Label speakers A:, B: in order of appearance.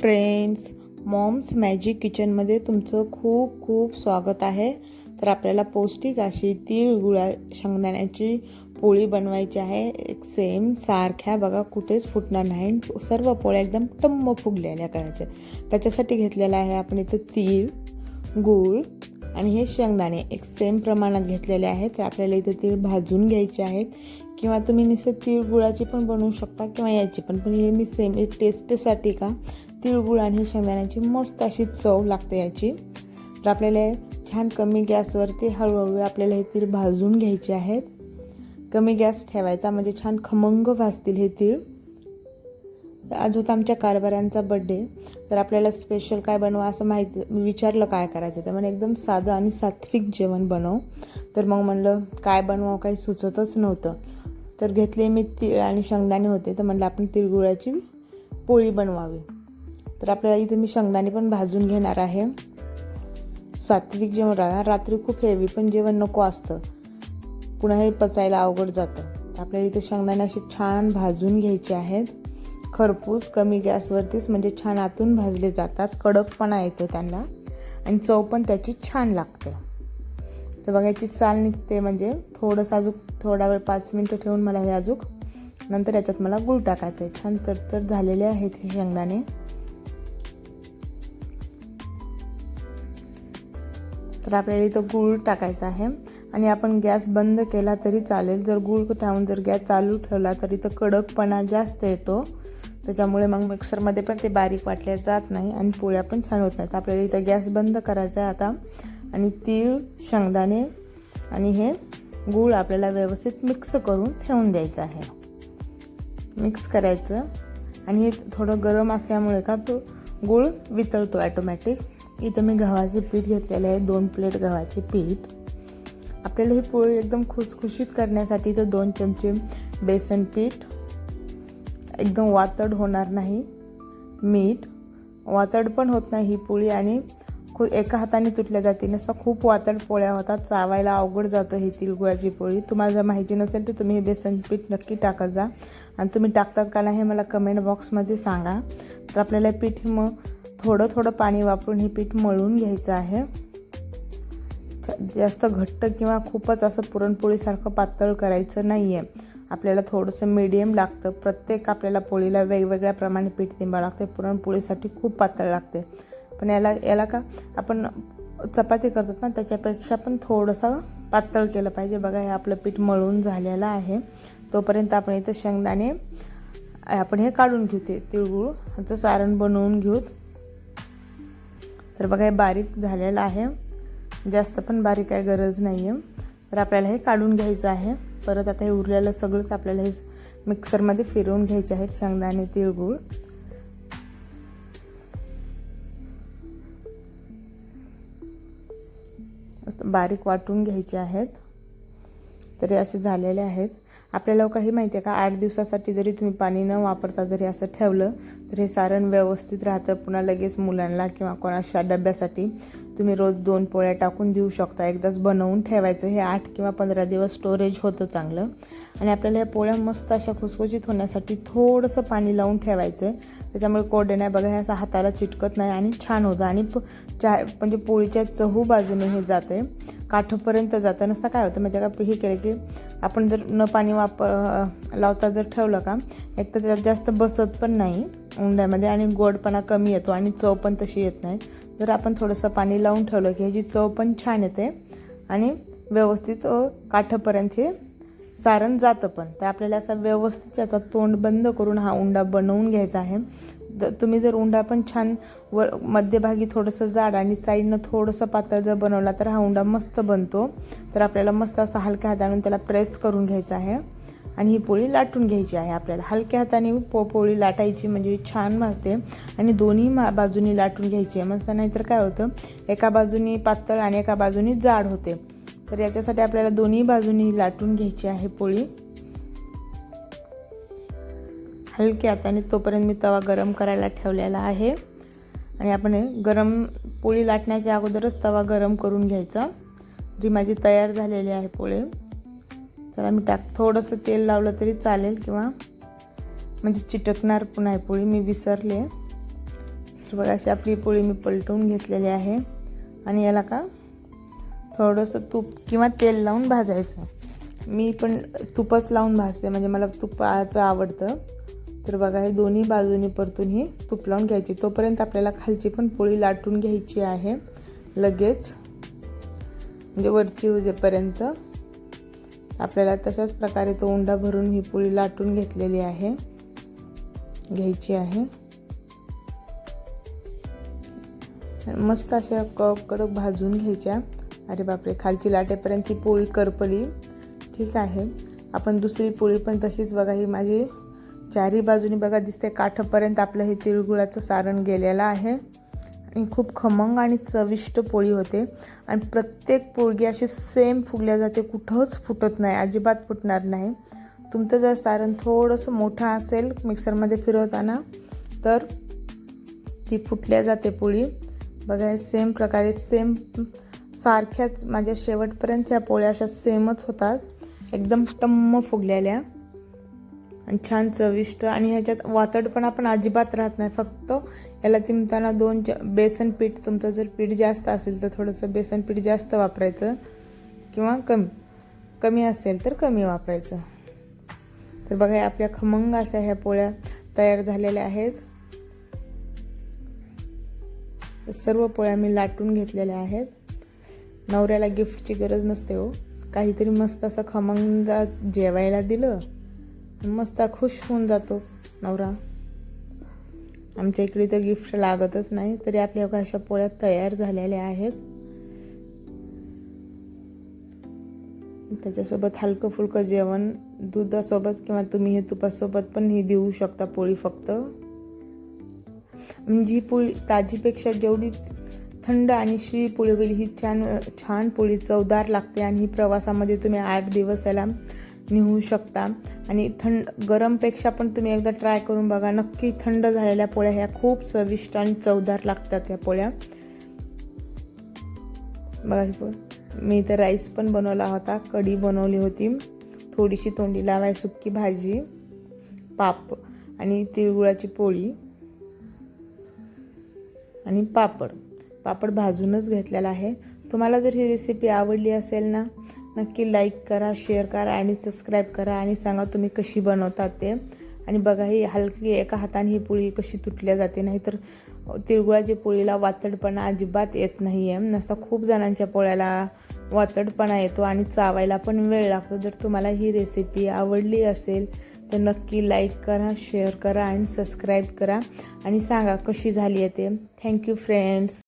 A: Friends moms magic किचनमध्ये तुमचं खूप खूप स्वागत आहे. तर आपल्याला पौष्टिक अशी तीळ गुळा शेंगदाण्याची पोळी बनवायची आहे. एक सेम सारख्या बघा कुठेच फुटणार नाही. सर्व पोळ्या एकदम टम्म फुगलेल्या करायच्या त्याच्यासाठी घेतलेलं आहे आपण इथं तीळ गूळ आणि हे शेंगदाणे. एक सेम प्रमाणात घेतलेले आहेत. तर आपल्याला इथं तीळ भाजून घ्यायचे आहेत. किंवा तुम्ही निसं तीळ गुळाची पण बनवू शकता किंवा याची पण. पण हे मी सेम टेस्टसाठी का? तिळगुळ आणि शेंगदाण्याची मस्त अशी चव लागते याची. तर आपल्याला छान कमी गॅसवरती हळूहळू आपल्याला हे तीळ भाजून घ्यायचे आहेत. कमी गॅस ठेवायचा म्हणजे छान खमंग भाजतील हे तीळ. आज होता आमच्या कारभाऱ्यांचा बड्डे तर आपल्याला स्पेशल काय बनवा असं माहिती विचारलं काय करायचं तर म्हणे एकदम साधं आणि सात्विक जेवण बनव. तर मग म्हणलं काय बनवावं काही सुचतच नव्हतं. तर घेतले मी तीळ आणि शेंगदाणे होते. तर म्हणलं आपण तिळगुळाची पोळी बनवावी. तर आपल्याला इथे मी शेंगदाणे पण भाजून घेणार आहे. सात्विक जेवण राहा रात्री खूप हेवी पण जेवण नको असतं. पुन्हा हे पचायला अवघड जातं. आपल्याला इथे शेंगदाणे असे छान भाजून घ्यायचे आहेत. खरपूस कमी गॅसवरतीच म्हणजे छान आतून भाजले जातात. कडकपणा येतो त्यांना. आणि चव पण त्याची छान लागते. तर बघायची साल निघते म्हणजे थोडंसं अजूक थोडा वेळ पाच मिनटं ठेवून मला हे अजूक नंतर याच्यात मला गुळ टाकायचं आहे छान चटचट झालेले आहेत हे शेंगदाणे. तर आपल्याला इथं गूळ टाकायचा आहे. आणि आपण गॅस बंद केला तरी चालेल. जर गूळ ठेवून जर गॅस चालू ठेवला तरी तर कडकपणा जास्त येतो. त्याच्यामुळे मग मिक्सरमध्ये पण ते बारीक वाटल्या जात नाही आणि पोळ्या पण छान होत नाहीत. आपल्याला इथं गॅस बंद करायचा आहे आता. आणि तीळ शेंगदाणे आणि हे गूळ आपल्याला व्यवस्थित मिक्स करून ठेवून द्यायचं आहे. मिक्स करायचं. आणि हे थोडं गरम असल्यामुळे का तो गूळ वितळतो ॲटोमॅटिक इथं मी गव्हाचे पीठ घेतलेले आहे दोन प्लेट गव्हाचे पीठ. आपल्याला ही पोळी एकदम खुसखुशीत करण्यासाठी तर दोन चमचे बेसन पीठ. एकदम वातड होणार नाही मीठ. वातड पण होत नाही ही पोळी आणि खूप एका हाताने तुटल्या जाते. नसता खूप वातड पोळ्या होतात चावायला अवघड जातं ही तिळगुळाची पोळी. तुम्हाला जर माहिती नसेल तर तुम्ही हे बेसन पीठ नक्की टाकत जा. आणि तुम्ही टाकतात का नाही हे मला कमेंट बॉक्समध्ये सांगा. तर आपल्याला पीठ मग थोडं थोडं पाणी वापरून हे पीठ मळून घ्यायचं आहे. जास्त घट्ट किंवा खूपच असं पुरणपोळीसारखं पातळ करायचं नाही आहे आपल्याला थोडंसं मीडियम लागतं. प्रत्येक आपल्याला पोळीला वेगवेगळ्या प्रमाणे पीठ तिंबा लागते. पुरणपोळीसाठी खूप पातळ लागते. पण याला याला का आपण चपाती करतो ना त्याच्यापेक्षा पण थोडंसं पातळ केलं पाहिजे. बघा हे आपलं पीठ मळून झालेलं आहे. तोपर्यंत आपण इथं शेंगदाणे आपण हे काढून घेऊ ते तिळगुळ. ह्याचं सारण बनवून घेऊ. तर बघा हे बारीक झालेलं आहे. जास्त पण बारीक काय गरज नाही आहे तर आपल्याला हे काढून घ्यायचं आहे. परत आता हे उरलेलं सगळंच आपल्याला हे मिक्सरमध्ये फिरवून घ्यायचे आहेत शेंगदाणे तिळगुळ. बारीक वाटून घ्यायचे आहेत. तरी असे झालेले आहेत. आपल्याला हो काही माहिती आहे का? आठ दिवसासाठी जरी तुम्ही पाणी न वापरता जरी असं ठेवलं तर हे सारण व्यवस्थित राहतं. पुन्हा लगेच मुलांना किंवा कोणाच्या डब्यासाठी तुम्ही रोज दोन पोळ्या टाकून देऊ शकता. एकदाच बनवून ठेवायचं. हे आठ किंवा पंधरा दिवस स्टोरेज होतं चांगलं. आणि आपल्याला ह्या पोळ्या मस्त अशा खुसखुशीत होण्यासाठी थोडंसं पाणी लावून ठेवायचं. त्याच्यामुळे कोरडे नाही बघा असं हाताला चिटकत नाही आणि छान होतं. आणि चा म्हणजे पोळीच्या चहू बाजूने हे जाते काठपर्यंत जातं. नसता काय होतं म्हणजे का? हे केलं की आपण जर न पाणी वापर लावता जर ठेवलं का एक तर त्याच्यात जास्त बसत पण नाही उंड्यामध्ये आणि गोडपणा कमी येतो आणि चव पण तशी येत नाही. जर आपण थोडंसं पाणी लावून ठेवलं की ह्याची चव पण छान येते आणि व्यवस्थित काठापर्यंत हे सारण जातं पण. तर आपल्याला असा व्यवस्थित याचा तोंड बंद करून हा उंडा बनवून घ्यायचा आहे. जर तुम्ही जर उंडा पण छान वर मध्यभागी थोडंसं जाड आणि साईडनं थोडंसं पातळ जर बनवला तर हा उंडा मस्त बनतो. तर आपल्याला मस्त असा हलक्या हाताने त्याला प्रेस करून घ्यायचा आहे. आणि ही पोळी लाटून घ्यायची आहे आपल्याला. हलक्या हाताने पो पोळी लाटायची म्हणजे छान भाजते. आणि दोन्ही मा बाजूनी लाटून घ्यायची आहे. मस्त नाहीतर काय होतं एका बाजूनी पातळ आणि एका बाजूनी जाड होते. तर याच्यासाठी आपल्याला दोन्ही बाजूनी लाटून घ्यायची आहे पोळी. हलक्या हाताने तोपर्यंत मी तवा गरम करायला ठेवलेला आहे. आणि आपण गरम पोळी लाटण्याच्या अगोदरच तवा गरम करून घ्यायचा. जी माझी तयार झालेली आहे पोळी. तर मी टाक थोडंसं तेल लावलं तरी चालेल किंवा म्हणजे चिटकणार पुन्हा पोळी मी विसरले. तर बघा अशी आपली पोळी मी पलटून घेतलेली आहे. आणि याला का थोडंसं तूप किंवा तेल लावून भाजायचं. मी पण तुपच लावून भाजते म्हणजे मला तुपाचं आवडतं. तर बघा हे दोन्ही बाजूनी परतून ही तूप लावून घ्यायची. तोपर्यंत आपल्याला खालची पण पोळी लाटून घ्यायची आहे लगेच. म्हणजे वरची उजेपर्यंत आपल्याला तशाच प्रकारे तो उंडा भरून ही पोळी लाटून घेतलेली आहे. घ्यायची आहे. मस्त अशा क कडक भाजून घ्यायच्या. अरे बापरे खालची लाटेपर्यंत ती पोळी करपली. ठीक आहे. आपण दुसरी पोळी पण तशीच बघा ही माझी चारही बाजूनी बघा दिसते काठापर्यंत आपलं हे तिळगुळाचं सारण गेलेलं आहे. खूप खमंग आणि चविष्ट पोळी होते. आणि प्रत्येक पोळगी अशी सेम फुगल्या जाते कुठंच फुटत नाही अजिबात फुटणार नाही. तुमचं जर सारण थोडंसं मोठं असेल मिक्सरमध्ये फिरवताना तर ती फुटल्या जाते पोळी. बघा सेम प्रकारे सेम सारख्याच माझ्या शेवटपर्यंत ह्या पोळ्या अशा सेमच होतात. एकदम टम्म फुगलेल्या. छान चविष्ट आणि ह्याच्यात वातडपणा पण अजिबात राहत नाही. फक्त याला तिमताना दोन च बेसन पीठ तुमचं जर पीठ जास्त असेल तर थोडंसं बेसन पीठ जास्त वापरायचं किंवा कमी कमी असेल तर कमी वापरायचं. तर बघा आपल्या खमंग अशा ह्या पोळ्या तयार झालेल्या आहेत. सर्व पोळ्या मी लाटून घेतलेल्या आहेत. नवऱ्याला गिफ्टची गरज नसते हो. काहीतरी मस्त असं खमंग जेवायला दिलं. मस्त खुश होऊन जातो नवरा. आमच्या इकडे तर गिफ्ट लागतच नाही तरी आपल्या अशा पोळ्या तयार झालेल्या आहेत. त्याच्यासोबत हलकं फुलकं जेवण दुधासोबत किंवा तुम्ही हे तुपासोबत पण ही देऊ शकता पोळी फक्त. जी पोळी ताजीपेक्षा जेवढी थंड आणि श्री पोळी होईल ही छान छान पोळी चवदार लागते आणि ही प्रवासामध्ये तुम्ही आठ दिवस याला निहू शकता. आणि थंड गरमपेक्षा पण तुम्ही एकदा ट्राय करून बघा. नक्की थंड झालेल्या पोळ्या ह्या खूप चविष्ट आणि चवदार लागतात या पोळ्या. बघा मी इथं राईस पण बनवला होता. कढी बनवली होती. थोडीशी तोंडी लावाय सुक्की भाजी पाप आणि तिळगुळाची पोळी आणि पापड. पापड भाजूनच घेतलेला आहे. तुम्हाला जर ही रेसिपी आवडली असेल ना नक्की लाईक करा शेअर करा आणि सबस्क्राईब करा आणि सांगा तुम्ही कशी बनवतात ते. आणि बघा ही हलकी एका हाताने ही पोळी कशी तुटल्या जाते नाहीतर तिळगुळाच्या पोळीला वातडपणा अजिबात येत नाही आहे नसता खूप जणांच्या पोळ्याला वातडपणा येतो आणि चावायला पण वेळ लागतो. जर तुम्हाला ही रेसिपी आवडली असेल तर नक्की लाईक करा शेअर करा आणि सबस्क्राईब करा आणि सांगा कशी झाली आहे ते थँक्यू फ्रेंड्स